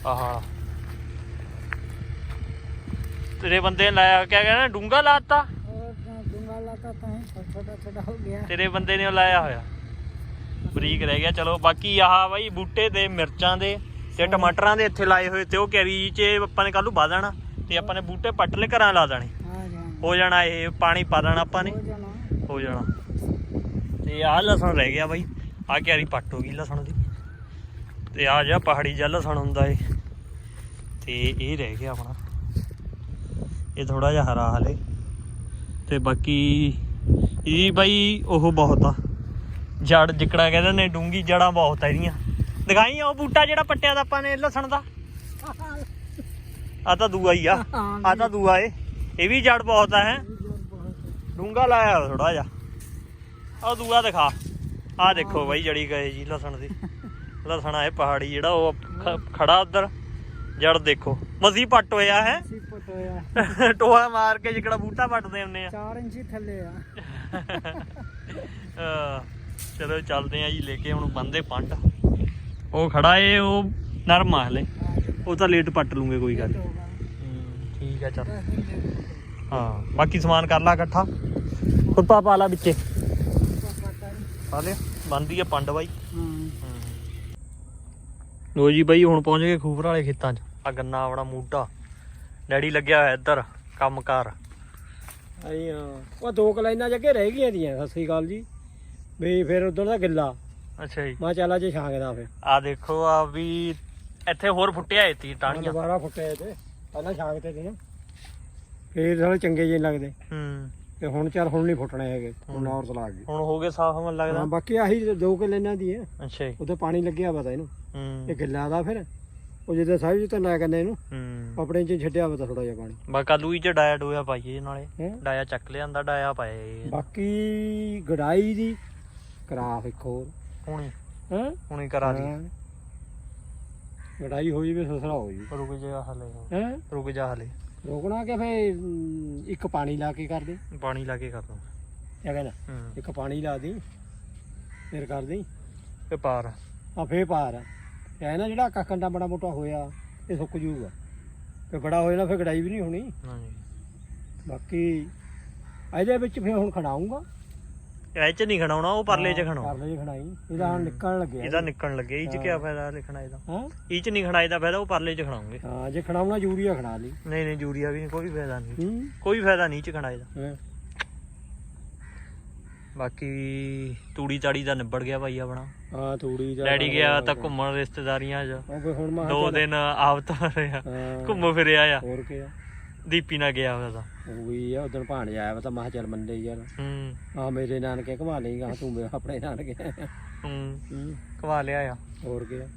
ਆਹਾ। ਤੇਰੇ ਬੰਦੇ ਨੇ ਲਾਇਆ, ਕਿਆ ਕਹਿੰਦਾ ਡੂੰਗਾ ਲਾਤਾ ਦੁੰਗਾ ਲਾਤਾ ਹੋ ਗਿਆ। ਤੇਰੇ ਬੰਦੇ ਨੇ ਉਹ ਲਾਇਆ ਹੋਇਆ। ਬਰੀਕ ਰਹਿ ਗਿਆ। ਚਲੋ ਬਾਕੀ ਆਹ ਬਾਈ ਬੂਟੇ ਦੇ ਮਿਰਚਾਂ ਦੇ ਤੇ ਟਮਾਟਰਾਂ ਦੇ ਇੱਥੇ ਲਾਏ ਹੋਏ ਤੇ ਉਹ ਕੈਰੀ 'ਚ ਆਪਾਂ ਨੇ ਕੱਲ ਨੂੰ ਦੇਣਾ ਤੇ ਆਪਾਂ ਨੇ ਬੂਟੇ ਪੱਟ ਲੈ ਘਰਾਂ ਲਾ ਦੇਣੇ। ਹੋ ਜਾਣਾ ਇਹ ਪਾਣੀ ਪਾ ਦੇਣਾ ਆਪਾਂ ਨੇ। ਹੋ ਜਾਣਾ। ਤੇ ਆਹ ਲਸਣ ਰਹਿ ਗਿਆ ਬਾਈ। ਆਹ ਕਿਆਰੀ ਪੱਟ ਹੋ ਗਈ ਲਸਣ ਦੀ। ਤੇ ਆ ਜਾ ਪਹਾੜੀ ਜਿਹਾ ਲਸਣ ਹੁੰਦਾ ਏ। ਤੇ ਇਹ ਰਹਿ ਗਿਆ ਆਪਣਾ। ਇਹ ਥੋੜਾ ਜਿਹਾ ਹਰਾ ਹਲੇ। ਤੇ ਬਾਕੀ ਇਹ ਬਾਈ ਉਹ ਬਹੁਤ ਆ। ਜੜ ਜਿਕੜਾ ਕਹਿੰਦੇ ਨੇ ਡੂੰਗੀ ਜੜਾਂ ਬਹੁਤ ਆ ਇਹਦੀਆਂ। ਦਿਖਾਈ ਉਹ ਬੂਟਾ ਜਿਹੜਾ ਪੱਟਿਆ ਦਾ ਆਪਾਂ ਨੇ ਲਸਣ ਦਾ? ਆ ਤਾਂ ਦੂਆ ਹੀ ਆ। ਆ ਤਾਂ ਦੂਆ ਏ। ਇਹ ਵੀ ਜੜ ਬਹੁਤ ਆ, ਹੈ? ਡੂੰਗਾ ਲਾਇਆ ਥੋੜਾ ਜਿਹਾ। ਆ ਦੂਆ ਦਿਖਾ। ਆ ਦੇਖੋ ਬਾਈ ਜੜੀ ਗਏ ਜੀ ਲਸਣ ਦੀ। ਲਸਣ ਆਏ ਪਹਾੜੀ ਜਿਹੜਾ ਉਹ ਖੜਾ ਉਧਰ। ਜੜ ਦੇਖੋ। ਮਸੀ ਪੱਟ ਹੋਇਆ ਹੈ। ਟੋਆ ਮਾਰ ਕੇ ਜਿਕੜਾ ਬੂਟਾ ਪੱਟਦੇ ਹੁੰਨੇ ਆ। 4 ਇੰਚੀ ਥੱਲੇ ਆ। ਅਹ ਚਲੋ ਚੱਲਦੇ ਆ ਜੀ ਲੈ ਕੇ ਹੁਣ ਬੰਦੇ ਪੰਡ। ਉਹ ਖੜਾ ਏ ਉਹ ਨਰਮ ਆ ਹਲੇ। ਉਹ ਤਾਂ ਲੇਟ ਪੱਟ ਲੂਗੇ ਕੋਈ ਗੱਲ ਨੀ। ਠੀਕ ਆ ਚੱਲ। ਹਾਂ ਬਾਕੀ ਸਮਾਨ ਕਰ ਲਾ ਇਕੱਠਾ। ਖੁੱਪਾ ਪਾ ਲਾ ਵਿੱਚੇ। ਪਾ ਲਿਆ। ਬੰਦੀ ਆ ਪੰਡ ਬਾਈ। ਲੋ ਜੀ ਬਾਈ ਹੁਣ ਪਹੁੰਚ ਗਏ ਖੂਬਰ ਵਾਲੇ ਖੇਤਾਂ 'ਚ। ਆ ਗੰਨਾ ਆਪਣਾ ਮੂਟਾ ਡੈਡੀ ਲੱਗਿਆ ਹੋਇਆ ਇੱਧਰ ਕੰਮਕਾਰ। ਆਈ ਹਾਂ ਉਹ ਦੋ ਕਲਾਈਨਾਂ ਜੱਗੇ ਰਹਿ ਗਈਆਂ ਦੀਆਂ ਸਤਿ ਸ੍ਰੀ ਅਕਾਲ ਜੀ। ਵੀ ਫਿਰ ਉਧਰ ਦਾ ਗਿੱਲਾ। ਅੱਛਾ ਜੀ। ਮੈਂ ਚੱਲਾ ਜੇ ਛਾਂਗਦਾ ਫਿਰ। ਆ ਦੇਖੋ ਆ ਵੀ ਇੱਥੇ ਹੋਰ ਫੁੱਟਿਆ ਏ ਤੀ ਟਾਣੀਆਂ ਦੁਬਾਰਾ ਫੁੱਟੇ ਤੇ। ਪਹਿਲਾਂ ਛਾਂਗਤੇ ਸੀ ਨਾ। ਫੇਰ ਥੋੜੇ ਚੰਗੇ ਜਿਹੇ ਲੱਗਦੇ। ਹੂੰ। ਤੇ ਹੁਣ ਚੱਲ ਹੁਣ ਨਹੀਂ ਫੁੱਟਣੇ ਹੈਗੇ। ਹੁਣ ਔਰਤ ਲਾ ਗਈ। ਹੁਣ ਹੋ ਗਏ ਸਾਫ਼ ਮਨ ਲੱਗਦਾ। ਹਾਂ ਬਾਕੀ ਆਹੀ ਦੋ ਕਲਾਈਨਾਂ ਦੀ ਹੈ ਅੱਛਾ ਜੀ। ਉਤੇ ਪਾਣੀ ਲੱਗਿਆ ਪਤਾ ਇਹਨੂੰ। ਹੂੰ। ਇਹ ਗਿੱਲਾ ਦਾ ਫਿਰ। ਉਹ ਜਿਹਦੇ ਸਾਹਿਬ ਜੀ ਤਾਂ ਨਾ ਕਰਨੇ ਇਹਨੂੰ ਹੂੰ। ਆਪਣੇ ਚ ਛੱਡਿਆ ਪਤਾ ਥੋੜਾ ਜਿਹਾ ਪਾਣੀ। ਬਾ ਕੱਲੂ ਹੀ ਚ ਡਾਇਆ ਡੋਇਆ ਪਾਈਏ ਨਾਲੇ। ਹੈਂ? ਡਾਇਆ ਚੱਕ ਲਿਆਂਦਾ ਡਾਇਆ ਪਾਇਆ ਇਹ। ਬਾਕੀ ਗੜਾਈ ਦੀ ਕਰਾਫ ਇੱਕ ਹੋਰ। ਹੁਣੀ। ਹਾਂ? ਹੁਣੀ ਕਰਾ ਦੀ। ਗੜਾਈ ਹੋਈ ਵੀ ਸਸਰਾ ਹੋਈ ਰੁਕ ਜਾ ਹਲੇ। ਹੈ? ਰੁਕ ਜਾ ਹਲੇ। ਰੋਕਣਾ ਕਿ ਫੇ ਇੱਕ ਪਾਣੀ ਲਾ ਕੇ ਕਰ ਦੇ? ਪਾਣੀ ਲਾ ਕੇ ਕਰ ਦੂੰ। ਕਿਆ ਕਹਿੰਦਾ? ਹੂੰ। ਇੱਕ ਪਾਣੀ ਲਾ ਦੀ ਫਿਰ ਕਰ ਦੀ। ਤੇ ਪਾਰ। ਆ ਫੇ ਪਾਰ ਆ। ਇਹ ਨਾ ਜਿਹੜਾ ਕੱਖ ਕੰਡਾ ਬੜਾ ਮੋਟਾ ਹੋਇਆ ਇਹ ਸੁੱਕ ਜੂਗਾ ਤੇ ਬੜਾ ਹੋ ਜਾਣਾ ਫਿਰ ਗੜਾਈ ਵੀ ਨਹੀਂ ਹੋਣੀ। ਹਾਂਜੀ। ਬਾਕੀ ਇਹਦੇ ਵਿੱਚ ਫਿਰ ਹੁਣ ਖੜਾਉਂਗਾ। ਇਹ ਚ ਨਹੀਂ ਖਣਾਉਣਾ ਉਹ ਪਰਲੇ ਚ ਖਣਾਉਣਾ ਪਰਲੇ 'ਚ ਖੜਾਈ। ਇਹਦਾ ਹੁਣ ਨਿਕਲਣ ਲੱਗਿਆ। ਇਹਦਾ ਨਿਕਲਣ ਲੱਗੇ ਇਹ ਚ ਕੀ ਫਾਇਦਾ ਲਿਖਣਾ ਇਹਦਾ? ਹਾਂ? ਇਹ ਚ ਨਹੀਂ ਖਣਾਏ ਦਾ ਫਾਇਦਾ ਉਹ ਪਰਲੇ ਚ ਖਣਾਉਂਗੇ ਹਾਂ ਜੇ ਖੜਾਉਣਾ ਯੂਰੀਆ ਖੜਾ ਲਈ। ਨਹੀਂ ਨਹੀਂ ਯੂਰੀਆ ਵੀ ਨਹੀਂ ਕੋਈ ਫਾਇਦਾ ਨਹੀਂ। ਕੋਈ ਫਾਇਦਾ ਨਹੀਂ ਚ ਖਣਾਏ ਦਾ। ਹਾਂ। ਬਾਕੀ ਤੂੜੀ ਤਾੜੀ ਦਾ ਨਿਬੜ ਗਿਆ ਭਾਈ ਆਪਣਾ। ਹਾਂ ਤੂੜੀ ਦਾ ਡੈਡੀ ਗਿਆ ਤਾਂ ਘੁੰਮਣ ਰਿਸ਼ਤੇਦਾਰੀਆਂ 'ਚ। ਹੁਣ ਮੈਂ ਦੋ ਦਿਨ ਆਪ ਤਾਂ ਰਿਹਾ। ਘੁੰਮ ਫਿਰਿਆ ਆ। ਹੋਰ ਕੀ ਆ? ਦੀਪੀ ਨਾਲ ਗਿਆ ਹੋਇਆ ਤਾਂ। ਉਹ ਵੀ ਆ ਉਦੋਂ ਭਾਣ ਆਇਆ ਵਾ ਤਾਂ ਮੈਂ ਚੱਲ ਮੰਡੇ ਯਾਰ। ਹੂੰ। ਆ ਮੇਰੇ ਨਾਨਕੇ ਘੁਮਾ ਲਈਗਾ ਤੂੰ ਮੇਰੇ ਆਪਣੇ ਨਾਨਕੇ। ਹੂੰ। ਕਵਾ ਲਿਆ ਆ। ਹੋਰ ਕੀ ਆ?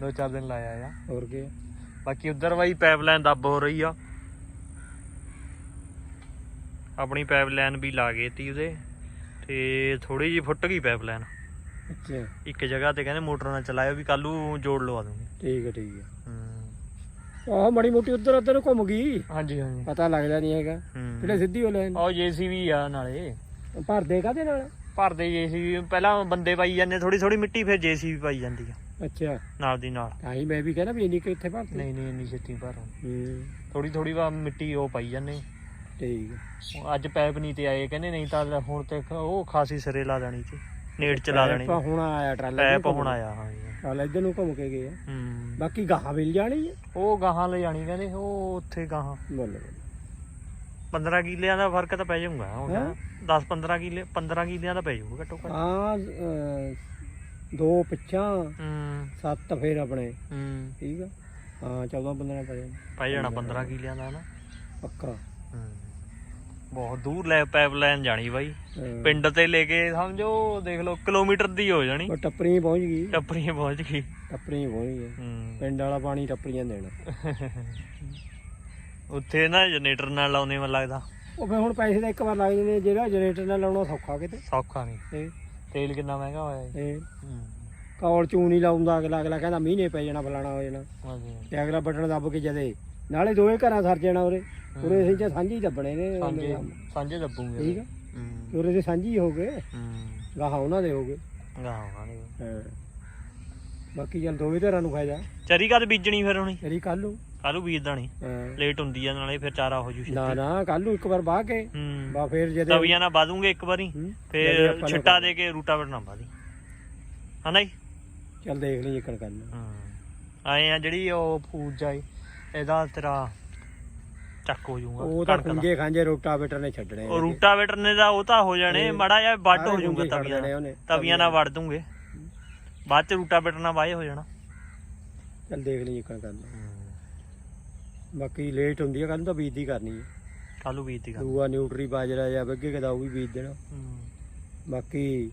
ਦੋ ਚਾਰ ਦਿਨ ਲਾਇਆ ਆ। ਹੋਰ ਕੀ ਆ? ਬਾਕੀ ਉਧਰ ਬਾਈ ਪਾਈਪਲਾਈਨ ਦੱਬ ਹੋ ਰਹੀ ਆ। ਆਪਣੀ ਪਾਈਪਲਾਈਨ ਵੀ ਲਾ ਗਏ ਤੀ ਉਹਦੇ। ਤੇ ਥੋੜੀ ਜਿਹੀ ਫੁੱਟ ਗਈ ਪਾਈਪਲਾਈਨ ਅੱਛਾ। ਇੱਕ ਜਗ੍ਹਾ ਤੇ ਕਹਿੰਦੇ ਮੋਟਰ ਨਾਲ ਚਲਾਇਓ ਵੀ ਕੱਲ ਜੋੜ ਲਵਾ ਦੂੰਗੇ। ਠੀਕ ਹੈ ਠੀਕ ਹੈ। ਆਹ ਮੜੀ ਮੋਟੀ ਉੱਧਰ ਉੱਧਰ ਘੁੰਮ ਗਈ। ਹਾਂਜੀ ਹਾਂਜੀ। ਪਤਾ ਲੱਗਦਾ ਨਹੀਂ ਹੈਗਾ। ਜਿਹੜੇ ਸਿੱਧੀ ਹੋ ਲੈਣ। ਉਹ ਜੀਸੀਬੀ ਆ ਨਾਲੇ। ਭਰਦੇ ਕਾਦੇ ਨਾਲ? ਭਰਦੇ ਜੀਸੀਬੀ ਪਹਿਲਾਂ ਬੰਦੇ ਪਾਈ ਜਾਂਦੇ ਥੋੜੀ ਥੋੜੀ ਮਿੱਟੀ ਫਿਰ ਜੀਸੀਬੀ ਪਾਈ ਜਾਂਦੀ ਆ। ਅੱਛਾ। ਨਾਲ ਦੀ ਨਾਲ। ਤਾਂ ਹੀ ਮੈਂ ਵੀ ਕਹਿੰਦਾ ਵੀ ਇੰਨੀ ਕਿ ਇੱਥੇ ਭਰਦੇ ਨਹੀਂ ਨਹੀਂ ਇੰਨੀ ਛੇਤੀ ਭਰ। ਹੂੰ। ਥੋੜੀ ਥੋੜੀ ਵਾ ਮਿੱਟੀ ਉਹ ਪਾਈ ਜਾਂਦੇ। ਠੀਕ ਹੈ ਅੱਜ ਪੈਪ ਨਹੀਂ ਤੇ ਆਏ ਕਹਿੰਦੇ ਨਹੀਂ ਤਾਂ ਹੁਣ ਤੇ ਉਹ ਖਾਸੀ ਸਿਰੇ ਲਾ ਦੇਣੀ ਸੀ। ਨੇੜ ਚ ਲਾ ਦੇਣੀ ਪੈਪ ਹੁਣ ਆਇਆ ਟਰਾਲਾ ਪੈਪ ਹੁਣ ਆਇਆ ਹਾਂ ਟਰਾਲਾ ਇੱਧਰ ਨੂੰ ਘੁੰਮ ਕੇ ਗਏ ਆ। ਹੂੰ। ਬਾਕੀ ਗਾਹਾਂ ਮਿਲ ਜਾਣੀ ਹੈ ਉਹ ਗਾਹਾਂ ਲੈ ਜਾਣੀ ਕਹਿੰਦੇ ਉਹ ਉੱਥੇ ਗਾਹਾਂ। ਬੋਲ। 15 ਕਿੱਲਿਆਂ ਦਾ ਫ਼ਰਕ ਤਾਂ ਪੈ ਜਾਊਗਾ ਹੁਣ ਹੈਂ? 10 15 ਕਿੱਲੇ 15 ਕਿੱਲਿਆਂ ਦਾ ਪੈ ਜਾਊਗਾ ਘੱਟੋ ਘੱਟ। ਹਾਂ ਦੋ ਪਿੱਛਾਂ ਹੂੰ। ਸੱਤ ਫੇਰ ਆਪਣੇ। ਹੂੰ। ਠੀਕ ਆ? ਹਾਂ 14 15 ਪੈ ਜਾਣ। ਪੈ ਜਾਣਾ 15 ਕਿੱਲਿਆਂ ਦਾ ਨਾ। ਪੱਕਾ। ਹੂੰ। ਬਹੁਤ ਦੂਰ ਲੈ ਪਾਈਪ ਲਾਈਨ ਜਾਣੀ ਬਾਈ। ਹਾਂ। ਪਿੰਡ ਤੇ ਲੈ ਕੇ ਸਮਝੋ ਦੇਖ ਲਓ ਕਿਲੋਮੀਟਰ ਦੀ ਹੋ ਜਾਣੀ। ਉਹ ਟੱਪਰੀ ਪਹੁੰਚ ਗਈ। ਟੱਪਰੀਆਂ ਪਹੁੰਚ ਗਈ। ਟੱਪਰੀ ਪਹੁੰਚ ਗਈ। ਹੂੰ। ਪਿੰਡ ਵਾਲਾ ਪਾਣੀ ਟੱਪਰੀਆਂ ਦੇਣਾ। ਉੱਥੇ ਨਾ ਜਨਰੇਟਰ ਨਾਲ ਲਾਉਨੇ ਮੈਨੂੰ ਲੱਗਦਾ। ਉਹ ਫੇ ਹੁਣ ਪੈਸੇ ਤਾਂ ਇੱਕ ਵਾਰ ਲੱਗ ਜਾਂਦੇ ਨੇ, ਜਿਹੜਾ ਜਨਰੇਟਰ ਨਾਲ ਲਾਉਣਾ ਸੌਖਾ ਕਿਤੇ। ਸੌਖਾ ਨਹੀਂ। ਤੇਲ ਕਿੰਨਾ ਮਹਿੰਗਾ ਹੋਇਆ ਇਹ ਹੂੰ। ਕੌਲ ਚੂੰ ਨਹੀਂ ਲਾਉਂਦਾ ਅਗਲਾ ਅਗਲਾ ਕਹਿੰਦਾ ਮਹੀਨੇ ਪੈ ਜਾਣਾ ਫਲਾਣਾ ਹੋ ਜਾਣਾ। ਹਾਂਜੀ। ਤੇ ਅਗਲਾ ਬਟਨ ਦੱਬ ਕੇ ਜਦੇ ਨਾਲੇ ਦੋਵੇਂ ਘਰਾਂ ਸਰ ਜਾਣਾ ਉਰੇ। ਉਰੇ ਅਸੀਂ ਚ ਸਾਂਝੀ ਦੱਬਣੇ ਨੇ ਸਾਂਝੇ ਸਾਂਝੇ ਦੱਬੂਗੇ ਠੀਕ ਆ? ਹੂੰ। ਉਰੇ ਦੇ ਸਾਂਝੀ ਹੋ ਗਏ। ਹੂੰ। ਗਾਹਾਂ ਉਹਨਾਂ ਦੇ ਹੋ ਗਏ। ਗਾਹਾਂ ਨੇ ਹਾਂ ਬਾਕੀ ਚੱਲ ਦੋਵੇਂ ਧਿਰਾਂ ਨੂੰ ਫਾਇਦਾ। ਚਰੀ ਕਦ ਬੀਜਣੀ ਫਿਰ ਹੁਣੀ ਤੇਰੀ ਕੱਲ ਨੂੰ। ਕੱਲੂ ਬੀਜਦਾ ਨਹੀਂ ਹਾਂ। ਲੇਟ ਹੁੰਦੀ ਆ ਨਾਲੇ ਫਿਰ ਚਾਰਾ ਹੋ ਜੂ ਨਾ ਨਾ ਕੱਲ ਨੂੰ ਇੱਕ ਵਾਰ ਬਾਹ ਕੇ। ਹੂੰ। ਬਾ ਫੇਰ ਜਦੇ ਤਵੀਆਂ ਨਾਲ ਬਾਦੂਗੇ ਇੱਕ ਵਾਰੀ। ਹੂੰ, ਜਦੇ ਫਿਰ ਆਪਾਂ ਨੇ ਛਿੱਟਾ ਦੇ ਕੇ ਰੂਟਾ ਵੜਨਾ ਬਾਦੀ ਹਨਾ ਜੀ? ਚੱਲ ਦੇਖ ਲਈ ਜਿੱਕਣ ਕਰਨਾ ਹਾਂ। ਆਏ ਆ ਜਿਹੜੀ ਉਹ ਫੂਜ ਜਾਈ ਇਹਦਾ ਤੇਰਾ ਚੱਕ ਹੋ ਜਾਊਗਾ ਉਹ ਤਾਂ ਕਣਕ ਦਾ। ਖੁੰਝੇ ਖਾਂਜੇ ਰੋਟਾਵੇਟਰ ਨੇ ਛੱਡਣੇ ਉਹ ਰੂਟਾਵੇਟਰ ਨੇ ਦਾ ਉਹ ਤਾਂ ਹੋ ਜਾਣੇ ਮੜਾ ਜਿਹਾ ਵੱਢ ਸਾਰੇ ਹੋ ਜਾਊਗਾ ਛੱਡ ਤਵੀਆਂ। ਦੇਣੇ ਨਾਲ ਉਹਨੇ ਤਵੀਆਂ ਨਾਲ ਵੱਢ ਦੂੰਗੇ। ਬਾਅਦ ਚ ਰੂਟਾਵੇਟਰ ਨਾਲ ਵਾਏ ਹੋ ਜਾਣਾ। ਚੱਲ ਦੇਖ ਲਈ ਜਿੱਕਣ ਕਰਨਾ ਬਾਕੀ ਲੇਟ ਹੁੰਦੀ ਹੈ ਕੱਲ ਤਾਂ ਬੀਜਦੀ ਕਰਨੀ ਹੈ ਕੱਲੂ ਬੀਜ ਦੀ ਗੱਲ ਦੂਆ ਨਿਊਟਰੀ ਬਾਜਰਾ ਜਾਂ ਬੱਗੇ ਕਦਾ ਉਹ ਵੀ ਬੀਜ ਦੇਣਾ। ਹੂੰ। ਬਾਕੀ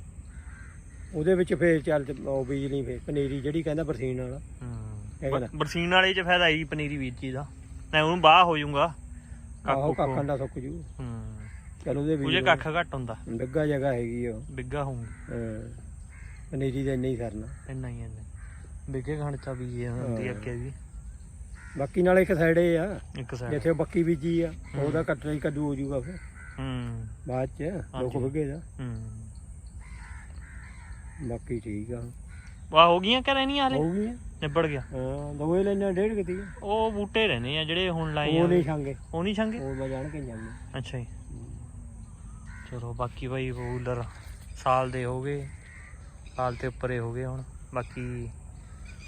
ਉਹਦੇ ਵਿੱਚ ਫੇਰ ਚੱਲ ਤੇ ਉਹ ਬੀਜ ਲਈ ਫੇਰ ਪਨੀਰੀ ਜਿਹੜੀ ਕਹਿੰਦਾ ਬਰਸੀਨ ਵਾਲਾ। ਹੂੰ। ਇਹ ਬਰਸੀਨ ਵਾਲੇ ਚ ਫਾਇਦਾ ਹੀ ਪਨੀਰੀ ਬੀਜੀ ਦਾ। ਨਾ ਉਹਨੂੰ ਬਾਹ ਹੋ ਜਾਊਗਾ। ਆਹੋ ਕੱਖ ਦਾ ਸੁੱਕ ਜੂ। ਹੂੰ। ਚਲ ਉਹਦੇ ਵੀ ਕੱਖ ਘੱਟ ਹੁੰਦਾ। ਡੱਗਾ ਜਗ੍ਹਾ ਹੈਗੀ ਉਹ। ਬਿੱਗਾ ਹੋਊ ਹਾਂ। ਪਨੀਰੀ ਦਾ ਇੰਨਾ ਹੀ ਕਰਨਾ ਇੰਨਾ ਹੀ ਇੰਨਾ ਬਿੱਗੇ ਖਾਣ ਚਾ ਬੀਜੀ ਹੁੰਦੀ ਅੱਗੇ ਵੀ। ਬਾਕੀ ਨਾਲ ਇੱਕ ਸਾਈਡੇ ਆ ਇੱਕ ਸਾਈਡ। ਜਿੱਥੇ ਬੱਕੀ ਬੀਜੀ ਆ ਉਹਦਾ ਕੱਟਣਾ ਹੀ ਕੱਦੂ ਹੋ ਜੂਗਾ ਫਿਰ। ਹੂੰ। ਬਾਅਦ ਚ ਲੋਕ। ਬੱਗੇ ਦਾ। ਹੂੰ। ਬਾਕੀ ਠੀਕ ਆ। ਵਾਹ ਹੋ ਗਈਆਂ ਕਿ ਰਹਿਣੀਆਂ ਹਾਲੇ ਹੋ ਗਈ ਨਿਬੜ ਗਿਆ। ਹਾਂ ਦੋਏ ਲੈਣਾ ਡੇਢ ਕਿਤੀ ਉਹ ਬੂਟੇ ਰਹਿੰਦੇ ਆ ਜਿਹੜੇ ਹੁਣ ਲਾਏ ਆ। ਉਹ ਨਹੀਂ ਛਾਂਗੇ। ਉਹ ਨਹੀਂ ਛੰਗੇ? ਉਹ ਮੈਂ ਜਾਣ ਕੇ ਜਾਂਦੇ ਅੱਛਾ ਜੀ। ਚਲੋ ਬਾਕੀ ਭਾਈ ਬੂਲਰ ਸਾਲ ਦੇ ਹੋ ਗਏ। ਸਾਲ ਤੇ ਉੱਪਰੇ ਹੋ ਗਏ ਹੁਣ। ਬਾਕੀ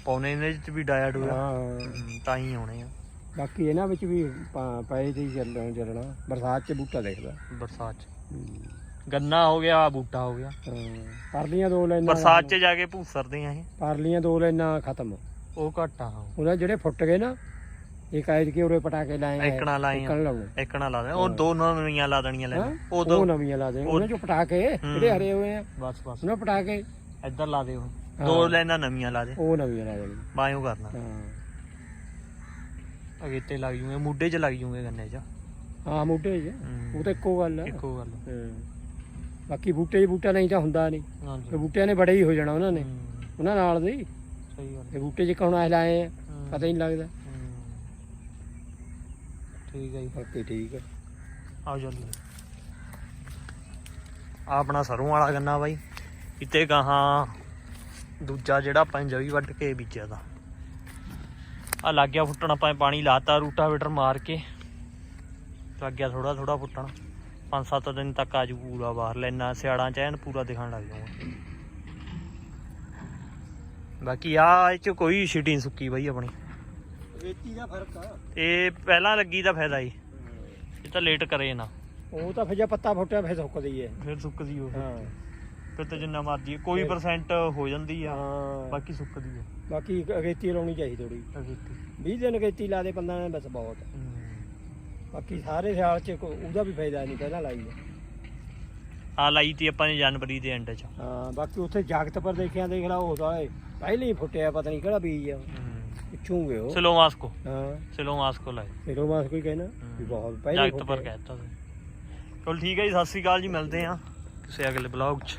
ਪੌਨੇ ਦੇ ਵਿੱਚ ਵੀ ਡਾਇਆ ਡੂਆ ਹਾਂ। ਤਾਂ ਹੀ ਆਉਣੇ ਆ। ਬਾਕੀ ਇਹਨਾਂ ਵਿੱਚ ਵੀ ਪਏ ਤੇ ਹੀ ਚੱਲਣਾ ਚੱਲਣਾ ਬਰਸਾਤ ਚ ਬੂਟਾ ਦੇਖਦਾ। ਬਰਸਾਤ ਚ। ਗੰਨਾ ਹੋ ਗਿਆ ਬੂਟਾ ਹੋ ਗਿਆ। ਪਰਲੀਆਂ ਦੋ ਲੈਣਾ ਬਰਸਾਤ ਚ ਜਾ ਕੇ ਭੂਸਰਦੇ ਆ ਇਹ। ਪਰਲੀਆਂ ਦੋ ਲੈਣਾ ਖਤਮ। ਉਹ ਘੱਟ ਉਹਨਾਂ ਜਿਹੜੇ ਫੁੱਟ ਗਏ ਨਾ ਇੱਕ ਐਜ ਕੇ ਉਰੇ ਪਟਾਕੇ ਲਾਏ ਆ ਇੱਕਣਾ ਲਾਈਆਂ ਇੱਕਣ ਲਾ ਦੇ ਉਹ ਦੋ ਨਵੀਆਂ ਲਾ ਦੇਣੀਆਂ ਲੈ? ਉਹ ਦੋ। ਨਵੀਆਂ ਲਾ ਦੇ ਉਹਨਾਂ ਚੋਂ ਪਟਾਕੇ ਜਿਹੜੇ ਹਰੇ ਹੋਏ ਆ ਬਸ ਬਸ। ਉਹਨਾਂ ਪਟਾਕੇ। ਇੱਧਰ ਲਾ ਦੇ ਉਹ। ਦੋ ਲੈਣਾ ਨਵੀਆਂ ਲਾ ਦੇ। ਉਹ ਨਵੀਆਂ ਲਾ ਦੇਣੀ ਬਾਇਓ ਕਰਨਾ। ਹਾਂ। ਅਗੇਤੇ ਲੱਗ ਜੂਗੇ ਮੁੱਢੇ ਚ ਲੱਗ ਜੂਗੇ ਗੰਨੇ ਚ। ਹਾਂ ਮੋਢੇ 'ਚ। ਉਹ ਤਾਂ ਇੱਕੋ ਗੱਲ ਆ। ਇੱਕੋ ਗੱਲ। ਹਾਂ। ਬਾਕੀ ਬੂਟੇ 'ਚ ਬੂਟਾ ਨਹੀਂ ਤਾਂ ਹੁੰਦਾ ਨਹੀਂ। ਹਾਂਜੀ। ਤੇ ਬੂਟਿਆਂ ਨੇ ਬੜੇ ਹੀ ਹੋ ਜਾਣਾ ਉਹਨਾਂ ਨੇ। ਉਹਨਾਂ ਨਾਲ ਦੇ ਹੀ। ਸਹੀ ਗੱਲ ਤੇ ਬੂਟੇ 'ਚ ਕੌਣ ਆਏ ਲਾਏ ਆ ਪਤਾ ਹੀ ਨਹੀਂ ਲੱਗਦਾ। ਠੀਕ ਹੈ ਜੀ। ਬਾਕੀ ਠੀਕ ਆ ਆਓ ਜਲਦੀ। ਆਹ ਆਪਣਾ ਸਰੋਂ ਵਾਲਾ ਗੰਨਾ ਬਾਈ। ਇੱਥੇ ਗਾਹਾਂ ਦੂਜਾ ਜਿਹੜਾ ਆਪਾਂ ਜਵੀ ਵੱਢ ਕੇ ਬੀਜਿਆ ਦਾ ਆ ਲੱਗ ਗਿਆ ਫੁੱਟਣ ਆਪਾਂ ਪਾਣੀ ਲਾਤਾ ਰੂਟਾਵੇਟਰ ਮਾਰ ਕੇ। ਲੱਗ ਗਿਆ ਥੋੜਾ ਥੋੜਾ ਫੁੱਟਣ। ਪੰਜ ਸੱਤ ਦਿਨ ਤੱਕ ਆਜੂ ਪੂਰਾ ਬਾਹਰ ਲੈਣਾ ਸਿਆੜਾਂ ਚ ਐਨ ਪੂਰਾ ਦਿਖਣ ਲੱਗ ਜਾਊਗਾ। ਬਾਕੀ ਆ ਇਹ ਚ ਕੋਈ ਨੀ ਸੁੱਕੀ ਬਾਈ ਆਪਣੀ। ਰੇਤੀ ਦਾ ਫ਼ਰਕ ਆ। ਇਹ ਪਹਿਲਾਂ ਲੱਗੀ ਤਾਂ ਫਾਇਦਾ ਹੀ ਇਹ ਤਾਂ ਲੇਟ ਕਰੇ ਨਾ। ਉਹ ਤਾਂ ਫਿਰ ਜੇ ਪੱਤਾ ਫੁੱਟਿਆ ਫਿਰ ਸੁੱਕਦੀ ਹੈ ਫਿਰ ਸੁੱਕਦੀ ਉਹ ਹਾਂ। ਫਿਰ ਤਾਂ ਜਿੰਨਾ ਮਰਜ਼ੀ ਕੋਈ ਪਰਸੈਂਟ ਹੋ ਜਾਂਦੀ ਆ। ਹਾਂ। ਬਾਕੀ ਸੁੱਕਦੀ ਆ ਬਾਕੀ ਅਗੇਤੀ ਲਾਉਣੀ ਚਾਹੀਦੀ ਥੋੜੀ ਅਗੇਤੀ। 20 ਦਿਨ ਅਗੇਤੀ ਲਾ ਦੇ 15 ਦਿਨ ਬਸ ਬਹੁਤ। ਬਾਕੀ ਸਾਰੇ ਸਿਆਲ ਚ ਕੋ- ਉਹਦਾ ਵੀ ਫਾਇਦਾ ਨਹੀਂ ਪਹਿਲਾਂ ਲਾਈ ਦਾ। ਆ ਲਾਈ ਤੀ ਆਪਾਂ ਨੇ ਜਨਵਰੀ ਦੇ ਐਂਡ ਚ। ਹਾਂ ਬਾਕੀ ਉੱਥੇ ਜਾਗਤ ਪਰ ਦੇਖਿਆ ਦੇਖ ਲਾ ਉਹ ਤਾਂ ਇਹ ਪਹਿਲੇ ਹੀ ਫੁੱਟਿਆ ਪਤਾ ਨਹੀਂ ਕਿਹੜਾ ਬੀਜ ਆ। ਪੁੱਛੂਗੇ ਉਹ। ਸਿਲੋ ਮਾਸਕੋ ਹਾਂ। ਸਿਲੋ ਮਾਸਕੋ ਲਾਈ ਫਿਰ ਉਹ ਮਾਸ ਕੋਈ ਕਹਿਣਾ ਵੀ ਬਹੁਤ ਪਹਿਲੇ ਹੀ ਜਗਤ ਪਰ ਫੁੱਟਿਆ। ਕਹਿਤਾ ਸੀ। ਚਲ ਠੀਕ ਹੈ ਜੀ ਸਤਿ ਸ੍ਰੀ ਅਕਾਲ ਜੀ ਮਿਲਦੇ ਆ ਕਿਸੇ ਅਗਲੇ ਬਲੌਗ 'ਚ।